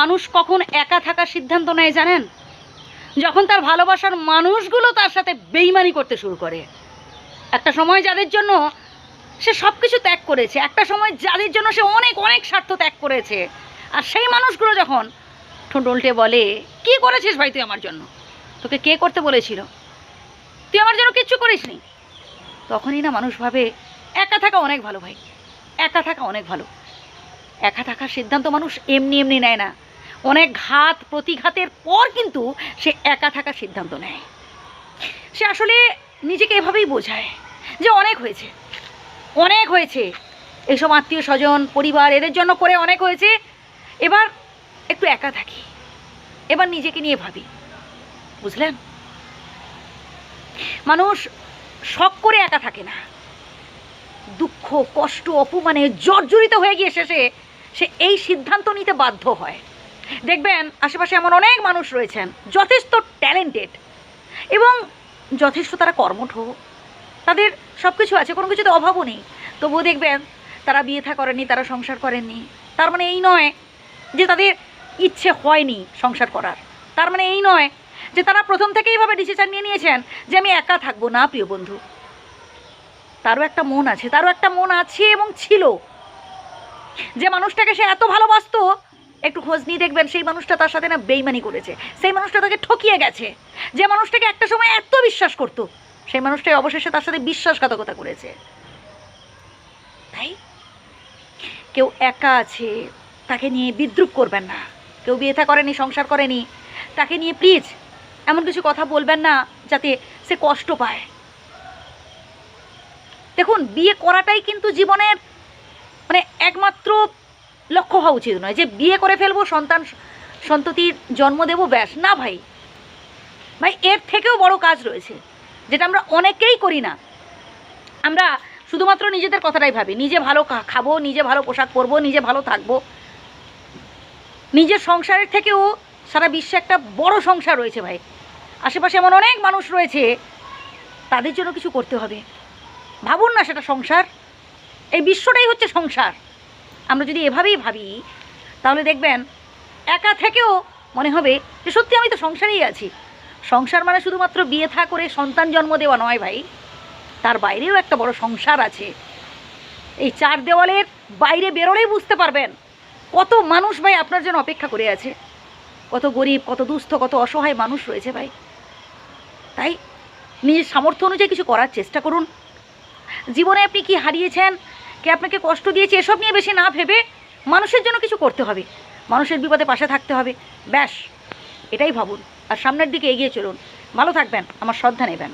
মানুষ কখন একা থাকার সিদ্ধান্ত নেয় জানেন? যখন তার ভালোবাসার মানুষগুলো তার সাথে বেইমানি করতে শুরু করে। একটা সময় যাদের জন্য সে সব কিছু ত্যাগ করেছে, একটা সময় যাদের জন্য সে অনেক অনেক স্বার্থ ত্যাগ করেছে। আর সেই মানুষগুলো যখন ঠোঁট উল্টে বলে, কি করেছিস ভাই তুই আমার জন্য? তোকে কে করতে বলেছিল? তুই আমার জন্য কিচ্ছু করিসনি তখনই না মানুষ ভাবে, একা থাকা অনেক ভালো ভাই, একা থাকা অনেক ভালো। একা থাকার সিদ্ধান্ত মানুষ এমনি এমনি নেয় না। অনেক ঘাত, প্রতিঘাতের পর কিন্তু সে একা থাকার সিদ্ধান্ত নেয়। সে আসলে নিজেকে এভাবেই বোঝায় যে অনেক হয়েছে অনেক হয়েছে। এইসব আত্মীয় স্বজন পরিবার, এদের জন্য করে অনেক হয়েছে। এবার একটু একা থাকি, এবার নিজেকে নিয়ে ভাবি, বুঝলেন? মানুষ শখ করে একা থাকে না। দুঃখ, কষ্ট, অপমানে জর্জরিত হয়ে গিয়ে শেষে সে এই সিদ্ধান্ত নিতে বাধ্য হয়। দেখবেন, আশেপাশে এমন অনেক মানুষ রয়েছেন, যথেষ্ট ট্যালেন্টেড এবং যথেষ্ট তারা কর্মঠ। তাদের সব কিছু আছে, কোনো কিছুতে অভাবও নেই। তবুও দেখবেন, তারা বিয়ে থা করেনি তারা সংসার করেননি। তার মানে এই নয় যে তাদের ইচ্ছে হয়নি সংসার করার। তার মানে এই নয় যে তারা প্রথম থেকেই এইভাবে ডিসিশন নিয়ে নিয়েছেন যে আমি একা থাকব না, প্রিয় বন্ধু। তারও একটা মন আছে, তারও একটা মন আছে এবং ছিল। যে মানুষটাকে সে এত ভালোবাসতো একটু খোঁজ নিয়ে দেখবেন সেই মানুষটা তার সাথে না বেইমানি করেছে। সেই মানুষটা তাকে ঠকিয়ে গেছে। যে মানুষটাকে একটা সময় এত বিশ্বাস করতো, সেই মানুষটাই অবশেষে তার সাথে বিশ্বাসঘাতকতা করেছে। তাই? কেউ একা আছে, তাকে নিয়ে বিদ্রুপ করবেন না। কেউ বিয়ে থা করেনি, সংসার করেনি, তাকে নিয়ে প্লিজ এমন কিছু কথা বলবেন না যাতে সে কষ্ট পায়। দেখুন, বিয়ে করাটাই কিন্তু জীবনের মানে একমাত্র লক্ষ্য হওয়া উচিত নয় যে বিয়ে করে ফেলব, সন্তান, সন্ততির জন্ম দেবো, ব্যাস। না ভাই। ভাই, এর থেকেও বড় কাজ রয়েছে, যেটা আমরা অনেকেই করি না। আমরা শুধুমাত্র নিজেদের কথাটাই ভাবি, নিজে ভালো খাব, নিজে ভালো পোশাক পরবো, নিজে ভালো থাকব। নিজের সংসারের থেকেও সারা বিশ্বে একটা বড় সংসার রয়েছে ভাই। আশেপাশে এমন অনেক মানুষ রয়েছে, তাদের জন্য কিছু করতে হবে। ভাবুন না সেটা সংসার। এই বিশ্বটাই হচ্ছে সংসার। আমরা যদি এভাবেই ভাবি, তাহলে দেখবেন একা থেকেও মনে হবে যে সত্যি আমি তো সংসারেই আছি। সংসার মানে শুধুমাত্র বিয়ে থা করে সন্তান জন্ম দেওয়া নয় ভাই। তার বাইরেও একটা বড় সংসার আছে। এই চার দেওয়ালের বাইরে বেরোলেই বুঝতে পারবেন কত মানুষ ভাই আপনার জন্য অপেক্ষা করে আছে। কত গরিব, কত দুস্থ, কত অসহায় মানুষ রয়েছে ভাই। তাই নিজের সামর্থ্য অনুযায়ী কিছু করার চেষ্টা করুন। জীবনে আপনি কি হারিয়েছেন? কে আপনাকে কষ্ট দিয়েছে এসব নিয়ে বেশি না ভেবে মানুষের জন্য কিছু করতে হবে। মানুষের বিপদে পাশে থাকতে হবে। ব্যাস, এটাই ভাবুন। আর সামনের দিকে এগিয়ে চলুন। ভালো থাকবেন। আমার শ্রদ্ধা নেবেন